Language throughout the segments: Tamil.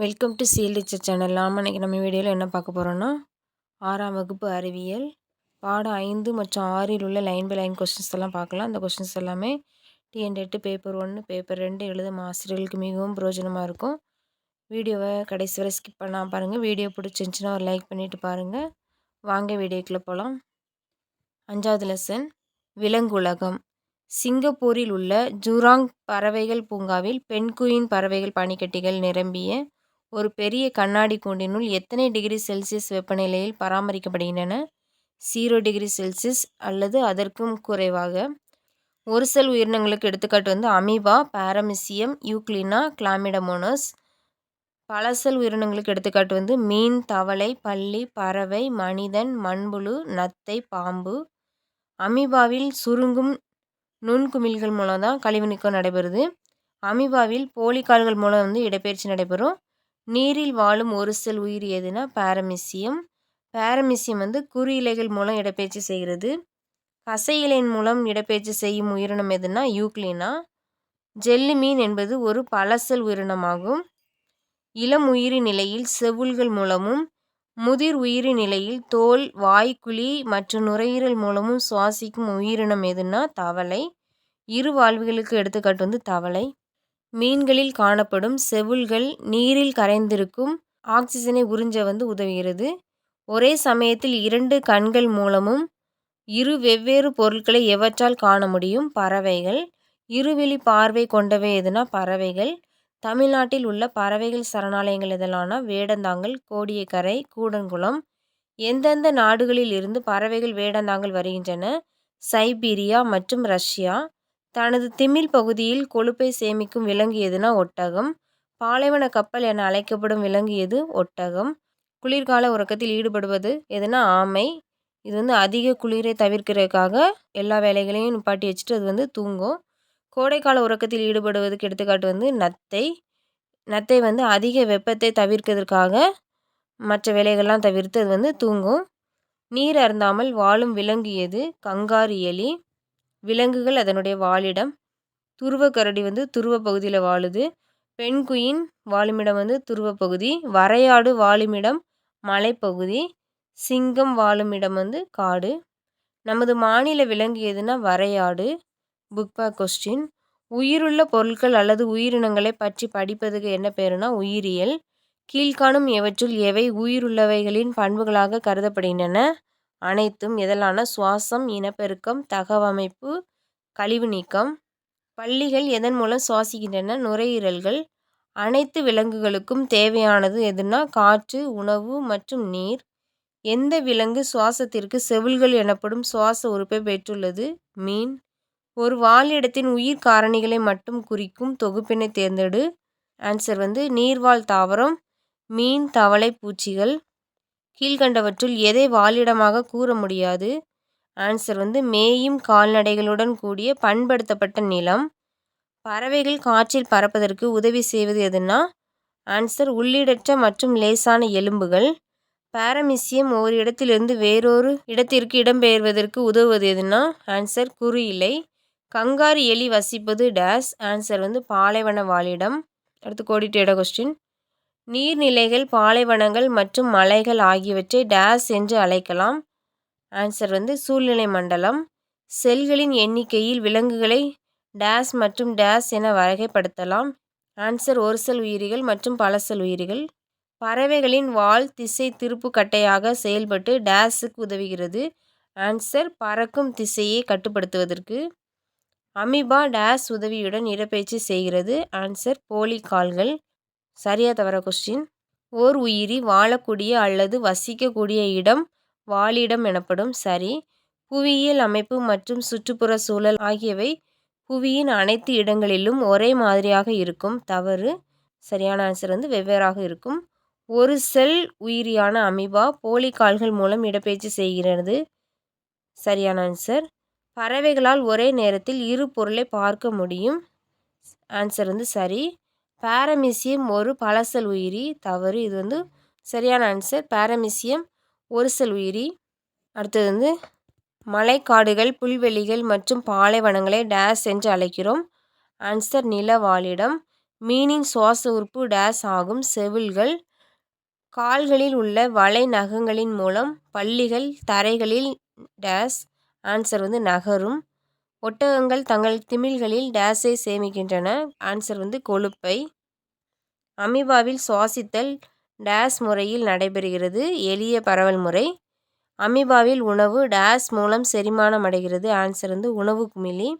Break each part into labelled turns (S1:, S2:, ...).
S1: Welcome to seal teacher channel நாம் இன்றைக்கி நம்ம வீடியோவில் என்ன பார்க்க போகிறோன்னா ஆறாம் வகுப்பு அறிவியல் பாடம் ஐந்து மற்றும் ஆறில் உள்ள லைன் பை லைன் கொஸ்டின்ஸ் எல்லாம் பார்க்கலாம். அந்த கொஸ்டின்ஸ் எல்லாமே டிஎன் எட்டு பேப்பர் ஒன்று பேப்பர் ரெண்டு எழுதும் ஆசிரியர்களுக்கு மிகவும் பிரயோஜனமாக இருக்கும். வீடியோவை கடைசி வரை ஸ்கிப் பண்ணால் பாருங்கள் வீடியோ பிடிச்சிருந்துச்சின்னா ஒரு லைக் பண்ணிவிட்டு பாருங்கள் வாங்க வீடியோக்குள்ளே போகலாம் அஞ்சாவது லெசன் விலங்குலகம். சிங்கப்பூரில் உள்ள ஜூராங் பறவைகள் பூங்காவில் பென்குயின் பறவைகள் பனிக்கட்டிகள் நிரம்பிய ஒரு பெரிய கண்ணாடி கூண்டினுள் எத்தனை டிகிரி செல்சியஸ் வெப்பநிலையில் பராமரிக்கப்படுகின்றன? ஜீரோ டிகிரி செல்சியஸ் அல்லது அதற்கும் குறைவாக. ஒரு செல் உயிரினங்களுக்கு எடுத்துக்காட்டு வந்து அமீபா பாரமிசியம் யூக்ளினா கிளாமிடமோனஸ். பல செல் உயிரினங்களுக்கு எடுத்துக்காட்டு வந்து மீன் தவளை பள்ளி பறவை மனிதன் மண்புழு நத்தை பாம்பு. அமீபாவில் சுருங்கும் நுண்குமிழ்கள் மூலம் தான் கழிவு நீக்கம் நடைபெறுது. அமீபாவில் போலிக்கால்கள் மூலம் வந்து இடப்பெயர்ச்சி நடைபெறும். நீரில் வாழும் ஒரு செல் உயிர் எதுனா பாரமிசியம். பாரமிசியம் வந்து குறு இலைகள் மூலம் இடப்பெயர்ச்சி செய்கிறது. கசை இலையின் மூலம் இடப்பெயர்ச்சி செய்யும் உயிரினம் எதுனா யூக்ளினா. ஜெல்லி மீன் என்பது ஒரு பழசல் உயிரினமாகும். இளம் உயிரி நிலையில் செவுள்கள் மூலமும் முதிர் உயிரி நிலையில் தோல் வாய்க்குழி மற்றும் நுரையீரல் மூலமும் சுவாசிக்கும் உயிரினம் எதுனா தவளை. இரு வாழ்வுகளுக்கு எடுத்துக்காட்டு வந்து தவளை. மீன்களில் காணப்படும் செவுள்கள் நீரில் கரைந்திருக்கும் ஆக்சிஜனை உறிஞ்ச வந்து உதவுகிறது. ஒரே சமயத்தில் இரண்டு கண்கள் மூலமும் இரு வெவ்வேறு பொருட்களை எவற்றால் காண முடியும்? பறவைகள். இருவெளி பார்வை கொண்டவை எதுனா பறவைகள். தமிழ்நாட்டில் உள்ள பறவைகள் சரணாலயங்கள் எதெல்லாம்னா வேடந்தாங்கல் கோடியக்கரை கூடன்குளம் எந்தெந்த நாடுகளில் இருந்து பறவைகள் வேடந்தாங்கல் வருகின்றன? சைபீரியா மற்றும் ரஷ்யா. தனது திமில் பகுதியில் கொழுப்பை சேமிக்கும் விலங்கு எதுனா ஒட்டகம். பாலைவன கப்பல் என அழைக்கப்படும் விலங்கு எது ஒட்டகம். குளிர்கால உறக்கத்தில் ஈடுபடுவது எதுனா ஆமை. இது வந்து அதிக குளிரை தவிர்க்கிறதுக்காக எல்லா வேலைகளையும் நிப்பாட்டி வச்சுட்டு அது வந்து தூங்கும். கோடைக்கால உறக்கத்தில் ஈடுபடுவதுக்கு எடுத்துக்காட்டு வந்து நத்தை. நத்தை வந்து அதிக வெப்பத்தை தவிர்க்கிறதுக்காக மற்ற வேலைகள்லாம் தவிர்த்து அது வந்து தூங்கும். நீர் அருந்தாமல் வாழும் விலங்கு எது கங்காரு எலி. விலங்குகள் அதனுடைய வாழிடம் துருவ கரடி வந்து துருவ பகுதியில் வாழுது. பெண்குயின் வாழுமிடம் வந்து துருவ பகுதி. வரையாடு வாழுமிடம் மலைப்பகுதி. சிங்கம் வாழுமிடம் வந்து காடு. நமது மாநில விலங்கு எதுனா வரையாடு. Book back question. உயிருள்ள பொருட்கள் அல்லது உயிரினங்களை பற்றி படிப்பதுக்கு என்ன பேருனா உயிரியல். கீழ்காணும் எவற்றுள் எவை உயிருள்ளவைகளின் பண்புகளாக கருதப்படுகின்றன? அனைத்தும் எதலான சுவாசம் இனப்பெருக்கம் தகவமைப்பு கழிவு நீக்கம் பள்ளிகள் எதன் மூலம் சுவாசிக்கின்றன நுரையீரல்கள் அனைத்து விலங்குகளுக்கும் தேவையானது எதுனா காற்று உணவு மற்றும் நீர். எந்த விலங்கு சுவாசத்திற்கு செவில்கள் எனப்படும் சுவாச உறுப்பை பெற்றுள்ளது? மீன். ஒரு வாழிடத்தின் உயிர் காரணிகளை மட்டும் குறிக்கும் தொகுப்பினை தேர்ந்தெடு. ஆன்சர் வந்து நீர்வாழ் தாவரம் மீன் தவளை பூச்சிகள் கீழ்கண்டவற்றுள் எதை வாழிடமாக கூற முடியாது? ஆன்சர் வந்து மேயும் கால்நடைகளுடன் கூடிய பண்படுத்தப்பட்ட நிலம். பறவைகள் காற்றில் பறப்பதற்கு உதவி செய்வது எதுனா? ஆன்சர் உள்ளீடற்ற மற்றும் லேசான எலும்புகள். பாரமிசியம் ஒரு இடத்திலிருந்து வேறொரு இடத்திற்கு இடம்பெயர்வதற்கு உதவுவது எதுனா? ஆன்சர் குறு இலை கங்காரு எலி வசிப்பது டேஸ் ஆன்சர் வந்து பாலைவன வாழிடம் அடுத்து கோடிட்டு கொஸ்டின் நீர்நிலைகள் பாலைவனங்கள் மற்றும் மலைகள் ஆகியவற்றை டேஸ் என்று அழைக்கலாம். ஆன்சர் வந்து சூழ்நிலை மண்டலம். செல்களின் எண்ணிக்கையில் விலங்குகளை டேஸ் மற்றும் டேஸ் என வகைப்படுத்தலாம். ஆன்சர் ஒரு செல் உயிரிகள் மற்றும் பல செல் உயிரிகள். பறவைகளின் வால் திசை திருப்பு கட்டையாக செயல்பட்டு டேஸுக்கு உதவுகிறது. ஆன்சர் பறக்கும் திசையை கட்டுப்படுத்துவதற்கு. அமிபா டேஸ் உதவியுடன் இடப்பெயர்ச்சி செய்கிறது. ஆன்சர் போலி கால்கள். சரியா தவற கொஸ்டின் ஓர் உயிரி வாழக்கூடிய அல்லது வசிக்கக்கூடிய இடம் வாழிடம் எனப்படும். சரி. புவியியல் அமைப்பு மற்றும் சுற்றுப்புற சூழல் ஆகியவை புவியின் அனைத்து இடங்களிலும் ஒரே மாதிரியாக இருக்கும். தவறு. சரியான ஆன்சர் வந்து வெவ்வேறாக இருக்கும். ஒரு செல் உயிரியான அமிபா போலி கால்கள் மூலம் இடப்பெயர்ச்சி செய்கிறது. சரியான ஆன்சர் பறவைகளால் ஒரே நேரத்தில் இரு பொருளை பார்க்க முடியும். ஆன்சர் வந்து சரி. பாரமிசியம் ஒரு பழசல் உயிரி. தவறு. இது வந்து சரியான ஆன்சர் பாரமிசியம் ஒரு செல் உயிரி. அடுத்தது வந்து மலைக்காடுகள் புல்வெளிகள் மற்றும் பாலைவனங்களை டேஸ் என்று அழைக்கிறோம். ஆன்சர் நிலவாளிடம். மீனின் சுவாச உறுப்பு டேஸ் ஆகும். செவில்கள். கால்களில் உள்ள வலை நகங்களின் மூலம் பள்ளிகள் தரைகளில் டேஸ் ஆன்சர் வந்து நகரும். ஒட்டகங்கள் தங்கள் திமில்களில் டேஸை சேமிக்கின்றன. ஆன்சர் வந்து கொழுப்பை. அமீபாவில் சுவாசித்தல் டேஸ் முறையில் நடைபெறுகிறது. எளிய பரவல் முறை. அமீபாவில் உணவு டேஸ் மூலம் செரிமானம் அடைகிறது. ஆன்சர் வந்து உணவு குமிழி.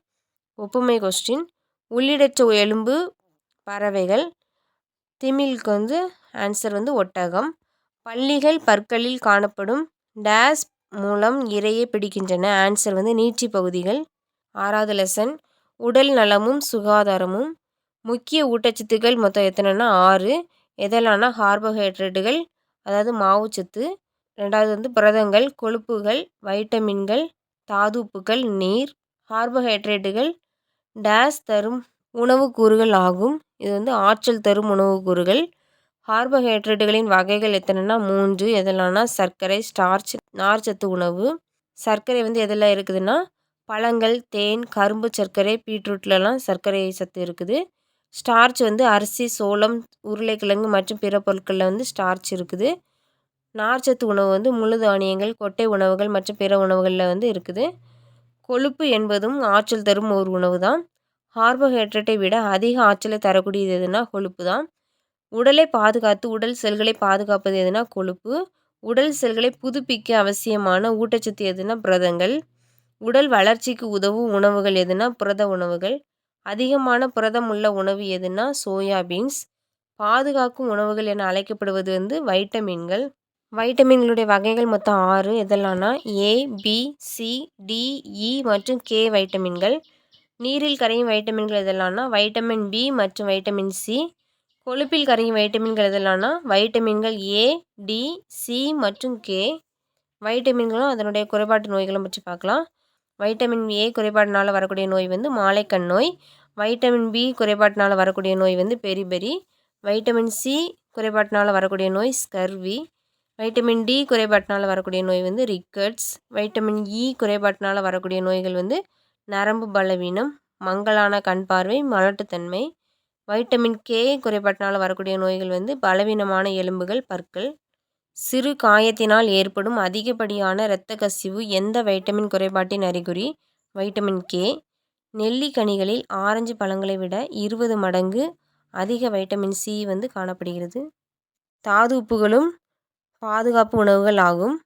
S1: ஒப்புமை கொஸ்டின் உள்ளிடற்ற எலும்பு பறவைகள். திமிலுக்கு வந்து ஆன்சர் வந்து ஒட்டகம். பள்ளிகள் பற்களில் காணப்படும் டேஸ் மூலம் இரையை பிடிக்கின்றன. ஆன்சர் வந்து நீட்சி பகுதிகள். ஆறாவது லெசன் உடல் நலமும் சுகாதாரமும். முக்கிய ஊட்டச்சத்துக்கள் மொத்தம் எத்தனைன்னா ஆறு. எதெல்லாம்னா கார்போஹைட்ரேட்டுகள் அதாவது மாவுச்சத்து. ரெண்டாவது வந்து புரதங்கள் கொழுப்புகள் வைட்டமின்கள் தாதுப்புகள் நீர் கார்போஹைட்ரேட்டுகள் டேஸ் தரும் உணவுக்கூறுகள் ஆகும். இது வந்து ஆற்றல் தரும் உணவுக்கூறுகள். கார்போஹைட்ரேட்டுகளின் வகைகள் எத்தனைன்னா மூன்று. எதெல்லாம்னா சர்க்கரை ஸ்டார்ச் நார்ச்சத்து உணவு. சர்க்கரை வந்து எதில் இருக்குதுன்னா பழங்கள் தேன் கரும்பு சர்க்கரை பீட்ரூட்லலாம் சர்க்கரை சத்து இருக்குது. ஸ்டார்ச் வந்து அரிசி சோளம் உருளைக்கிழங்கு மற்றும் பிற பொருட்களில் வந்து ஸ்டார்ச் இருக்குது. நார்ச்சத்து உணவு வந்து முழு தானியங்கள் கொட்டை உணவுகள் மற்றும் பிற உணவுகளில் வந்து இருக்குது. கொழுப்பு என்பதும் ஆற்றல் தரும் ஒரு உணவு தான் கார்போஹைட்ரேட்டை விட அதிக ஆற்றலை தரக்கூடியது எதுனா கொழுப்பு தான். உடலை பாதுகாத்து உடல் செல்களை பாதுகாப்பது எதுனா கொழுப்பு. உடல் செல்களை புதுப்பிக்க அவசியமான ஊட்டச்சத்து எதுனா புரதங்கள். உடல் வளர்ச்சிக்கு உதவும் உணவுகள் எதுனா புரத உணவுகள். அதிகமான புரதம் உள்ள உணவு எதுனா சோயாபீன்ஸ் பாதுகாக்கும் உணவுகள் என அழைக்கப்படுவது வந்து வைட்டமின்கள். வைட்டமின்களுடைய வகைகள் மொத்தம் ஆறு. எதெல்லாம்னா A B C D E மற்றும் கே வைட்டமின்கள். நீரில் கரையும் வைட்டமின்கள் எதெல்லாம்னா வைட்டமின் பி மற்றும் வைட்டமின் சி. கொழுப்பில் கரையும் வைட்டமின்கள் எதெல்லாம்னா வைட்டமின்கள் ஏ டி சி மற்றும் கே. வைட்டமின்களும் அதனுடைய குறைபாட்டு நோய்களும் பற்றி பார்க்கலாம். வைட்டமின் ஏ குறைபாட்டினால் வரக்கூடிய நோய் வந்து மாலைக்கண் நோய். வைட்டமின் பி குறைபாட்டினால் வரக்கூடிய நோய் வந்து பெரிபெரி. வைட்டமின் சி குறைபாட்டினால் வரக்கூடிய நோய் ஸ்கர்வி. வைட்டமின் டி குறைபாட்டினால் வரக்கூடிய நோய் வந்து ரிக்கட்ஸ் வைட்டமின் இ குறைபாட்டினால் வரக்கூடிய நோய்கள் வந்து நரம்பு பலவீனம் மங்கலான கண் பார்வை மலட்டுத்தன்மை. வைட்டமின் கே குறைபாட்டினால் வரக்கூடிய நோய்கள் வந்து பலவீனமான எலும்புகள் பற்கள். சிறு காயத்தினால் ஏற்படும் அதிகப்படியான இரத்த கசிவு எந்த வைட்டமின் குறைபாட்டின் அறிகுறி? Vitamin K. நெல்லிக்கனிகளில் ஆரஞ்சு பழங்களை விட இருபது மடங்கு அதிக வைட்டமின் சி வந்து காணப்படுகிறது. தாது உப்புகளும் பாதுகாப்பு உணவுகள் ஆகும்.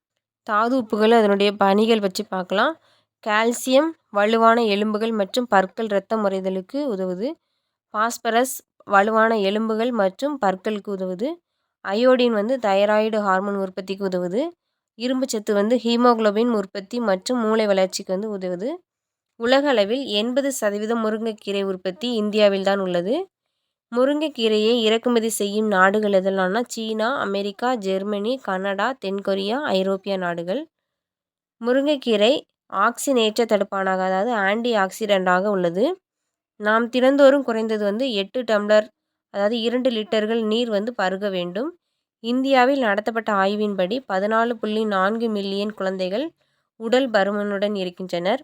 S1: தாது உப்புகள் அதனுடைய பணிகள் வச்சு பார்க்கலாம். கால்சியம் வலுவான எலும்புகள் மற்றும் பற்கள் இரத்தம் முறைதலுக்கு உதவுது. பாஸ்பரஸ் வலுவான எலும்புகள் மற்றும் பற்களுக்கு உதவுது. அயோடின் வந்து தைராய்டு ஹார்மோன் உற்பத்திக்கு உதவுது. இரும்புச்சத்து வந்து ஹீமோகுளோபின் உற்பத்தி மற்றும் மூளை வளர்ச்சிக்கு வந்து உதவுது. உலக அளவில் எண்பது சதவீதம் முருங்கைக்கீரை உற்பத்தி இந்தியாவில் தான் உள்ளது. முருங்கைக்கீரையை இறக்குமதி செய்யும் நாடுகள் எதெல்லாம்னா சீனா அமெரிக்கா ஜெர்மனி கனடா தென்கொரியா ஐரோப்பிய நாடுகள். முருங்கைக்கீரை ஆக்சினேற்ற தடுப்பானாக அதாவது ஆன்டி ஆக்சிடென்டாக உள்ளது. நாம் தினந்தோறும் குறைந்தது வந்து எட்டு டம்ளர் அதாவது இரண்டு லிட்டர்கள் நீர் வந்து பருக வேண்டும். இந்தியாவில் நடத்தப்பட்ட ஆய்வின்படி பதினாலு புள்ளி நான்கு மில்லியன் குழந்தைகள் உடல் பருமனுடன் இருக்கின்றனர்.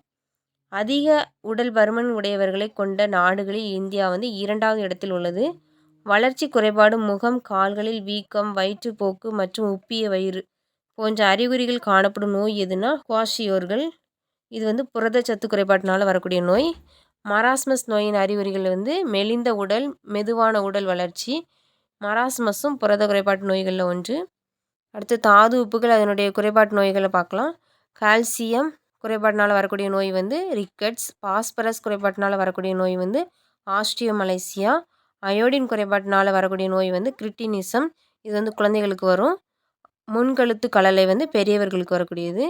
S1: அதிக உடல் பருமன் உடையவர்களை கொண்ட நாடுகளில் இந்தியா வந்து இரண்டாவது இடத்தில் உள்ளது. வளர்ச்சி குறைபாடு முகம் கால்களில் வீக்கம் வயிற்றுப்போக்கு மற்றும் உப்பிய வயிறு போன்ற அறிகுறிகள் காணப்படும் நோய் எதுனா குவாஷியோர்கள். இது வந்து புரதச்சத்து குறைபாட்டினால் வரக்கூடிய நோய். மராஸ்மஸ் நோயின் அறிகுறிகள் வந்து மெலிந்த உடல் மெதுவான உடல் வளர்ச்சி மராஸ்மஸும் புரத குறைபாட்டு நோய்களில் ஒன்று. அடுத்து தாது உப்புகள் அதனுடைய குறைபாட்டு நோய்களை பார்க்கலாம். கால்சியம் குறைபாட்டினால் வரக்கூடிய நோய் வந்து ரிக்கட்ஸ் பாஸ்பரஸ் குறைபாட்டினால் வரக்கூடிய நோய் வந்து ஆஸ்டியோமலைசியா அயோடின் குறைபாட்டினால் வரக்கூடிய நோய் வந்து கிரிட்டினிசம் இது வந்து குழந்தைகளுக்கு வரும். முன்கழுத்து கலலை வந்து பெரியவர்களுக்கு வரக்கூடியது.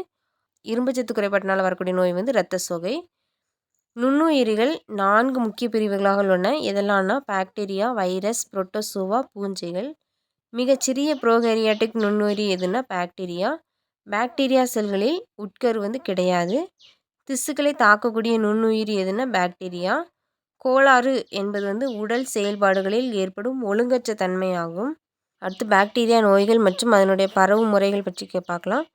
S1: இரும்புச்சத்து குறைபாட்டினால் வரக்கூடிய நோய் வந்து இரத்த சோகை. நுண்ணுயிரிகள் நான்கு முக்கிய பிரிவுகளாக உள்ளன. எதெல்லாம்னா பாக்டீரியா வைரஸ் புரோட்டோசோவா பூஞ்சைகள். மிகச்சிறிய ப்ரோகேரியாட்டிக் நுண்ணுயிரி எதுனா பாக்டீரியா. பாக்டீரியா செல்களில் உட்கரு வந்து கிடையாது. திசுக்களை தாக்கக்கூடிய நுண்ணுயிரி எதுனா பாக்டீரியா. கோளாறு என்பது வந்து உடல் செயல்பாடுகளில் ஏற்படும் ஒழுங்கற்ற தன்மையாகும். அடுத்து பாக்டீரியா நோய்கள் மற்றும் அதனுடைய பரவும் முறைகள் பற்றி பார்க்கலாம்.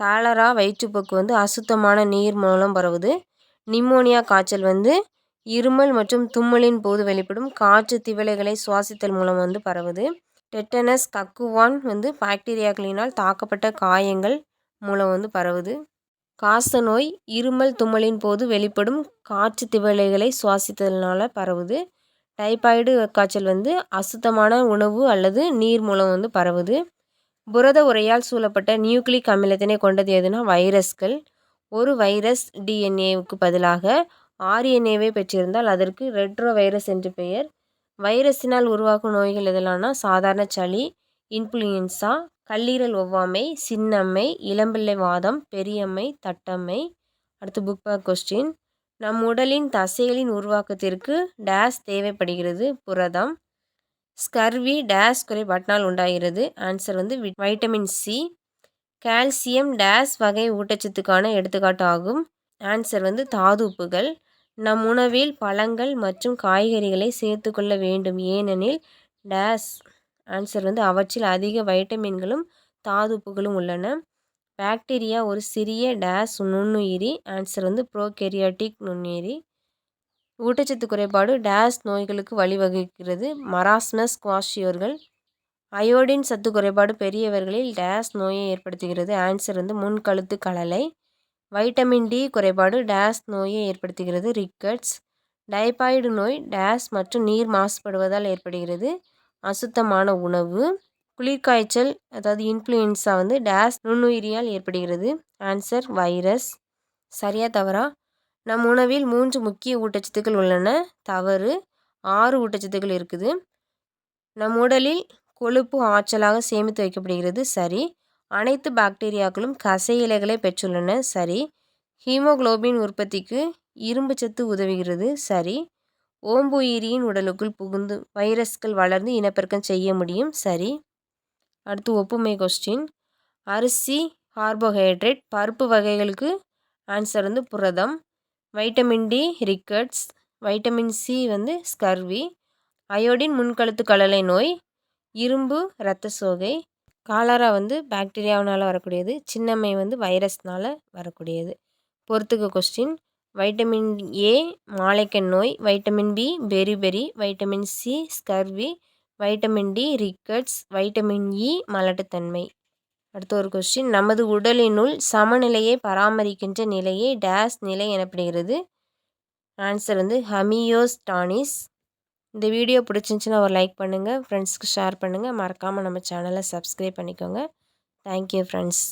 S1: காலரா வயிற்றுப்போக்கு வந்து அசுத்தமான நீர் மூலம் பரவுது. நிமோனியா காய்ச்சல் வந்து இருமல் மற்றும் தும்மலின் போது வெளிப்படும் காற்று திவலைகளை சுவாசித்தல் மூலம் வந்து பரவுது. டெட்டனஸ் கக்குவான் வந்து பாக்டீரியாக்களினால் தாக்கப்பட்ட காயங்கள் மூலம் வந்து பரவுது. காச நோய் இருமல் தும்மலின் போது வெளிப்படும் காற்று திவலைகளை சுவாசித்ததுனால பரவுது. டைபாய்டு காய்ச்சல் வந்து அசுத்தமான உணவு அல்லது நீர் மூலம் வந்து பரவுது. புரத உரையால் சூழப்பட்ட நியூக்ளிக் அமிலத்தினை கொண்டது எதுனா வைரஸ்கள். ஒரு வைரஸ் டிஎன்ஏவுக்கு பதிலாக ஆர்என்ஏவை பெற்றிருந்தால் அதற்கு ரெட்ரோ வைரஸ் என்று பெயர். வைரஸினால் உருவாகும் நோய்கள் எதெல்லாம்னா சாதாரண சளி இன்ஃப்ளூயன்ஸா கல்லீரல் ஒவ்வாமை சின்னம்மை இளம்பிள்ளை வாதம் பெரியம்மை தட்டம்மை. அடுத்து புக் பேக் கொஸ்டின் நம் உடலின் தசைகளின் உருவாக்கத்திற்கு டேஸ் தேவைப்படுகிறது புரதம். ஸ்கர்வி டேஸ் குறைபாட்டினால் உண்டாகிறது. ஆன்சர் வந்து வைட்டமின் சி கால்சியம் டேஸ் வகை ஊட்டச்சத்துக்கான எடுத்துக்காட்டு ஆகும் ஆன்சர் வந்து தாது உப்புகள். நம் உணவில் பழங்கள் மற்றும் காய்கறிகளை சேர்த்துக்கொள்ள வேண்டும். ஏனெனில் டேஸ் ஆன்சர் வந்து அவற்றில் அதிக வைட்டமின்களும் தாதுப்புகளும் உள்ளன. பாக்டீரியா ஒரு சிறிய டேஸ் நுண்ணுயிரி. ஆன்சர் வந்து ப்ரோகெரியாட்டிக் நுண்ணுயிரி. ஊட்டச்சத்து குறைபாடு டேஸ் நோய்களுக்கு வழிவகுக்கிறது. மராஸ்மஸ் குவாஷியோர்கள் அயோடின் சத்து குறைபாடு பெரியவர்களில் டேஸ் நோயை ஏற்படுத்துகிறது. ஆன்சர் வந்து முன்கழுத்து கலலை வைட்டமின் டி குறைபாடு டேஸ் நோயை ஏற்படுத்துகிறது. ரிக்கட்ஸ். டைபாய்டு நோய் டேஸ் மற்றும் நீர் மாசுபடுவதால் ஏற்படுகிறது. அசுத்தமான உணவு. குளிர்காய்ச்சல் அதாவது இன்ஃப்ளூயன்ஸா வந்து டேஸ் நுண்ணுயிரியால் ஏற்படுகிறது. Answer virus. சரியா தவறா? நம் உணவில் மூன்று முக்கிய ஊட்டச்சத்துக்கள் உள்ளன. தவறு. ஆறு ஊட்டச்சத்துக்கள் இருக்குது. நம் உடலில் கொழுப்பு ஆற்றலாக சேமித்து வைக்கப்படுகிறது. சரி. அனைத்து பாக்டீரியாக்களும் கசை இலைகளை பெற்றுள்ளன. சரி. ஹீமோகுளோபின் உற்பத்திக்கு இரும்பு சத்து உதவுகிறது. சரி. ஓம்புயிரியின் உடலுக்குள் புகுந்து வைரஸ்கள் வளர்ந்து இனப்பெருக்கம் செய்ய முடியும். சரி. அடுத்து ஒப்புமை கொஸ்டின். அரிசி கார்போஹைட்ரேட் பருப்பு வகைகளுக்கு ஆன்சர் வந்து புரதம். Vitamin D rickets vitamin C வந்து ஸ்கர்வி அயோடின் முன்கழுத்து கலலை நோய். இரும்பு இரத்த சோகை காலரா வந்து பாக்டீரியாவினால் வரக்கூடியது சின்னம்மை வந்து வைரஸ்னால் வரக்கூடியது. பொறுத்துக்க கொஸ்டின் வைட்டமின் ஏ மாலைக்கண் நோய் vitamin B beriberi vitamin C scurvy vitamin D rickets vitamin E மலட்டுத்தன்மை. அடுத்த ஒரு கொஸ்டின் நமது உடலினுள் சமநிலையை பராமரிக்கின்ற நிலையை டேஸ் நிலை எனப்படுகிறது. ஆன்சர் வந்து ஹமியோஸ்டானிஸ் இந்த வீடியோ பிடிச்சிருந்துச்சின்னா ஒரு லைக் பண்ணுங்கள் ஃப்ரெண்ட்ஸ்க்கு ஷேர் பண்ணுங்கள் மறக்காமல் நம்ம சேனலை சப்ஸ்கிரைப் பண்ணிக்கோங்க. Thank you friends